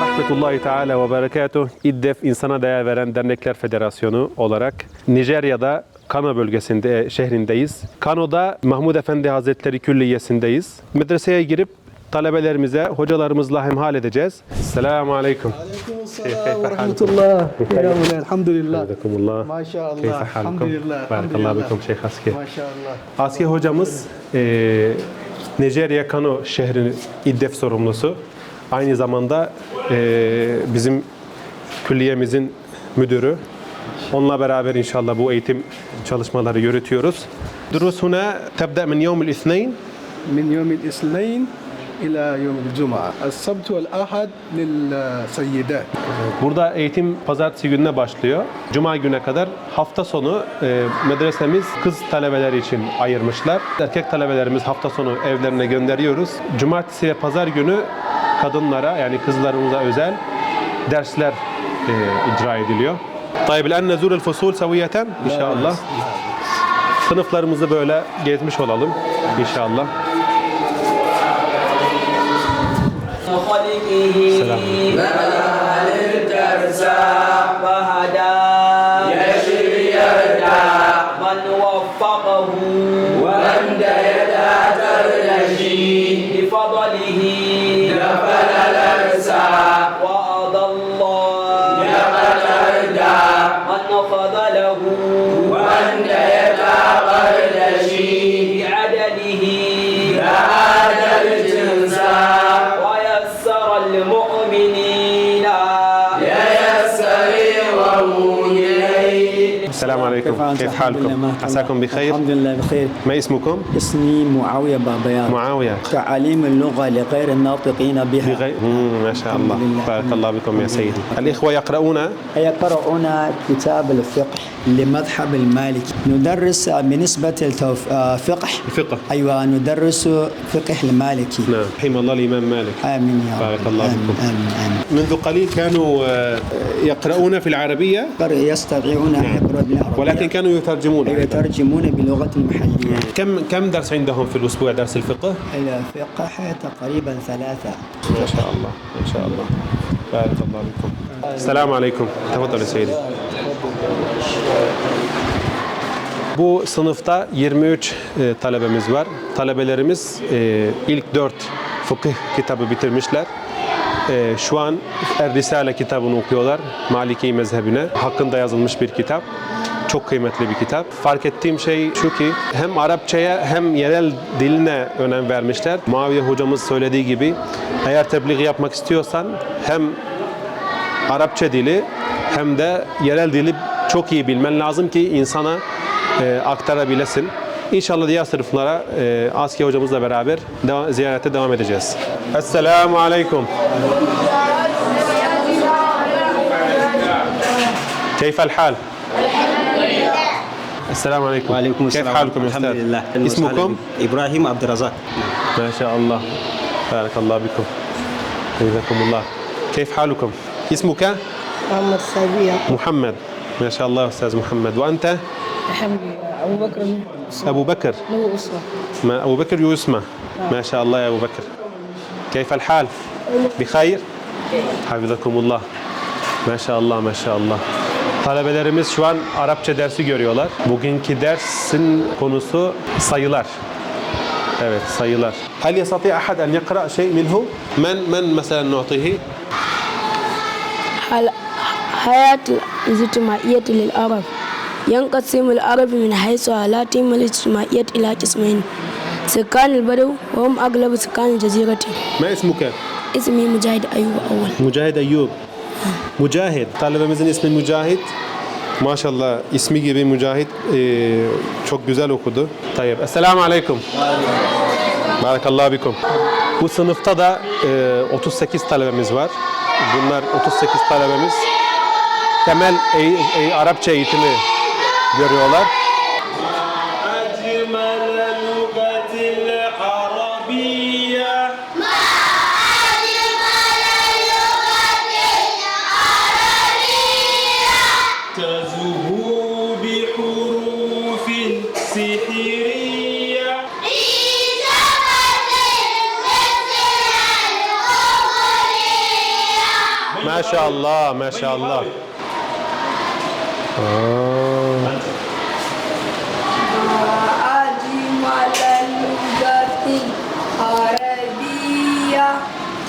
rahmetullahi teala ve berekatuh İddef İnsana Değer Veren Dernekler Federasyonu olarak Nijerya'da Kano bölgesinde, e, şehrindeyiz. Kano'da Mahmud Efendi Hazretleri Külliyesi'ndeyiz. Medreseye girip talebelerimize, hocalarımızla hemhal edeceğiz. Selamun aleyküm. Aleyküm ve rahmetullah. Elhamdülillah. Maşallah. Keyfe halkum. Şeyh Aske. Maşallah. Aske hocamız e, Nijerya Kano şehrinin İddef sorumlusu. Aynı zamanda e, bizim külliyemizin müdürü. Onunla beraber inşallah bu eğitim çalışmaları yürütüyoruz. Durus huna tebda min yevmil isneyn. Min yevmil isneyn ila yevmil cuma. Es-sabt vel ahad lil uh, seyyidat. Burada eğitim pazartesi gününe başlıyor. Cuma güne kadar hafta sonu e, medresemiz kız talebeleri için ayırmışlar. Erkek talebelerimiz hafta sonu evlerine gönderiyoruz. Cumartesi ve pazar günü kadınlara yani kızlarımıza özel dersler e, icra ediliyor. طيب الآن نزور الفصول سوية inşallah. Sınıflarımızı böyle gezmiş olalım inşallah. خلقه من عليكم. كيف حالكم؟ عساكم بخير؟ الحمد لله بخير. ما اسمكم؟ اسمي معاوية بابيان معاوية. تعاليم اللغة لغير الناطقين بها. بغير ما شاء الله. بارك الله بكم يا سيدي. الإخوة يقرؤون؟ يقرؤون كتاب الفقه لمذهب المالكي ندرس بالنسبة للفقه فقه. أيوة ندرس فقه المالكي. نعم. رحم الله الإمام مالك. آمين يا رب. بارك الله آمين بكم. آمين آمين. منذ قليل كانوا آه، يقرؤون في العربية؟ يستطيعون يقرأوا بالعربية ولكن كانوا يترجمون أيضاً. يترجمون بلغة المحلية كم كم درس عندهم في الأسبوع درس الفقه؟ الفقه تقريبا ثلاثة ما شاء الله ما شاء الله بارك الله بكم السلام عليكم تفضل يا سيدي Bu sınıfta 23 e, talebemiz var. Talebelerimiz e, ilk 4 fıkıh kitabı bitirmişler. E, şu an Er Risale kitabını okuyorlar. Maliki mezhebine. Hakkında yazılmış bir kitap. Çok kıymetli bir kitap. Fark ettiğim şey şu ki hem Arapçaya hem yerel diline önem vermişler. Muaviye hocamız söylediği gibi eğer tebliğ yapmak istiyorsan hem Arapça dili hem de yerel dili çok iyi bilmen lazım ki insana e, aktarabilesin. İnşallah diğer sınıflara e, Aski hocamızla beraber deva- ziyarete devam edeceğiz. Esselamu Aleyküm. كيف الحال؟ السلام عليكم. وعليكم كيف السلام. حالكم يا الحمد أستاذ؟ لله اسمكم؟ إبراهيم عبد الرزاق ما شاء الله. بارك الله بكم حفظكم الله. كيف حالكم؟ اسمك؟ محمد صبيح. محمد. ما شاء الله أستاذ محمد. وأنت؟ الحمد لله. أبو بكر أبو بكر. له أسرة. ما أبو بكر يسمى. ما شاء الله يا أبو بكر. كيف الحال؟ بخير؟ حفظكم الله. ما شاء الله ما شاء الله. Talebelerimiz şu an Arapça dersi görüyorlar. Bugünkü dersin konusu sayılar. Evet sayılar. هل يستطيع أحد أن يقرأ شيء منه؟ من من مثلا نعطيه؟ حل- حياة الاجتماعية للعرب ينقسم العرب من حيث حالاتهم الاجتماعية إلى قسمين سكان البدو وهم أغلب سكان الجزيرة ما اسمك؟ اسمي مجاهد أيوب أول Mücahit Eyyub. Mücahit. Talebemizin ismi Mücahit. Maşallah ismi gibi Mücahit eee, çok güzel okudu. Tayyip. Esselamu Aleyküm. Barakallahu bikum. Bu sınıfta da eee, 38 talebemiz var. Bunlar 38 talebemiz temel eğ- eğ- Arapça eğitimi görüyorlar. Maşallah, maşallah. Aa. أجمل اللغة العربية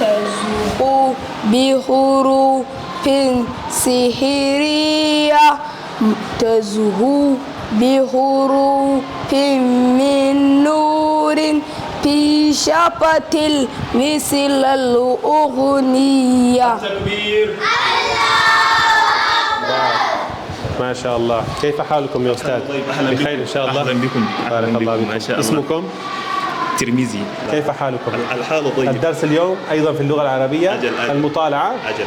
تزهو بحروف سحرية تزهو بحروف من نور في شفة مثل الأغنية تكبير ما شاء الله كيف حالكم يا أستاذ؟ طيب، بخير. إن شاء الله أهلاً بكم. بارك الله بكم. ما شاء الله. اسمكم؟ ترميزي كيف حالكم؟ الحالة طيبة الدرس اليوم أيضا في اللغة العربية أجل، أجل. المطالعة أجل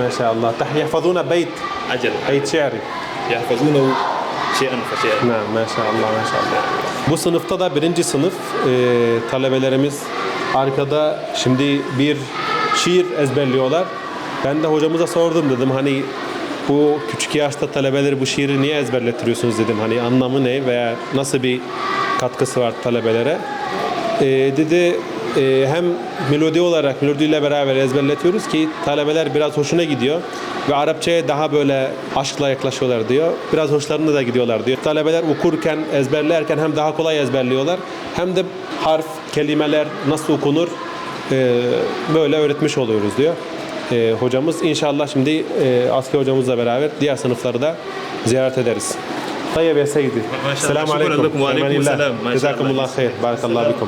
ما شاء الله يحفظون بيت أجل بيت شعري يحفظونه şiirin faşiirin. Evet, maşallah maşallah. Bu sınıfta da birinci sınıf e, talebelerimiz arkada şimdi bir şiir ezberliyorlar. Ben de hocamıza sordum dedim hani bu küçük yaşta talebeleri bu şiiri niye ezberletiyorsunuz dedim. Hani anlamı ne veya nasıl bir katkısı var talebelere. E, dedi e, hem melodi olarak melodiyle beraber ezberletiyoruz ki talebeler biraz hoşuna gidiyor ve Arapçaya daha böyle aşkla yaklaşıyorlar diyor. Biraz hoşlarına da gidiyorlar diyor. Talebeler okurken, ezberlerken hem daha kolay ezberliyorlar hem de harf, kelimeler nasıl okunur e, böyle öğretmiş oluyoruz diyor. E, hocamız inşallah şimdi e, asker hocamızla beraber diğer sınıfları da ziyaret ederiz. طيب يا سيدي ما شاء الله. السلام شكراً عليكم لكم وعليكم أمان الله. السلام. ما شاء جزاكم الله. الله خير بارك الله بكم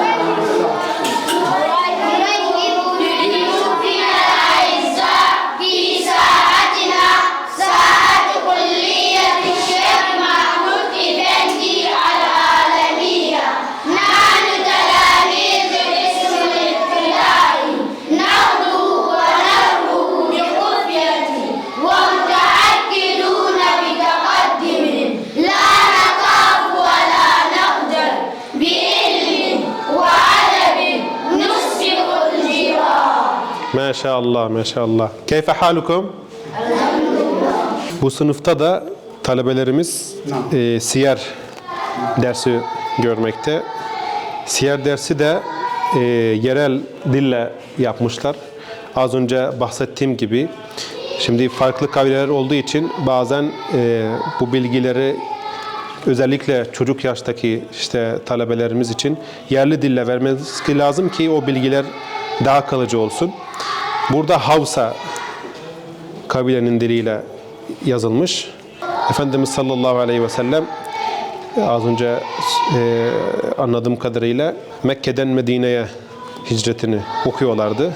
Maşallah, maşallah. Keyfe halukum? Bu sınıfta da talebelerimiz e, siyer dersi görmekte. Siyer dersi de e, yerel dille yapmışlar. Az önce bahsettiğim gibi. Şimdi farklı kabileler olduğu için bazen e, bu bilgileri özellikle çocuk yaştaki işte talebelerimiz için yerli dille vermemiz lazım ki o bilgiler daha kalıcı olsun. Burada Havsa kabilenin diliyle yazılmış. Efendimiz sallallahu aleyhi ve sellem az önce e, anladığım kadarıyla Mekke'den Medine'ye hicretini okuyorlardı.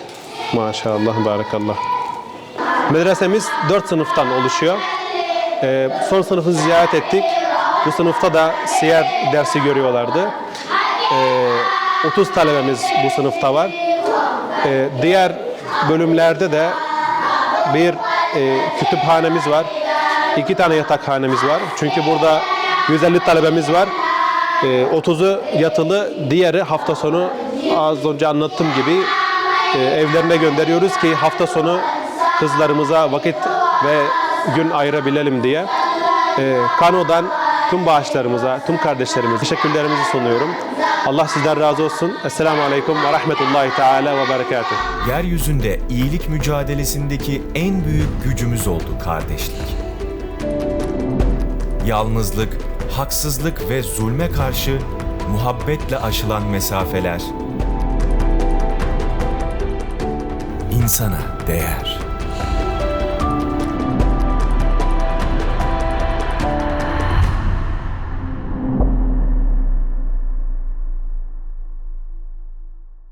Maşallah, barakallah. Medresemiz 4 sınıftan oluşuyor. Ee, son sınıfı ziyaret ettik. Bu sınıfta da siyer dersi görüyorlardı. Ee, 30 talebemiz bu sınıfta var. Ee, diğer bölümlerde de bir e, kütüphanemiz var. iki tane yatakhanemiz var. Çünkü burada 150 talebemiz var. Ee, 30'u yatılı, diğeri hafta sonu az önce anlattığım gibi e, evlerine gönderiyoruz ki hafta sonu kızlarımıza vakit ve gün ayırabilelim diye. E, Kano'dan tüm bağışlarımıza, tüm kardeşlerimize teşekkürlerimizi sunuyorum. Allah sizden razı olsun. Esselamu Aleyküm ve Rahmetullahi Teala ve Berekatuhu. Yeryüzünde iyilik mücadelesindeki en büyük gücümüz oldu kardeşlik. Yalnızlık, haksızlık ve zulme karşı muhabbetle aşılan mesafeler insana değer.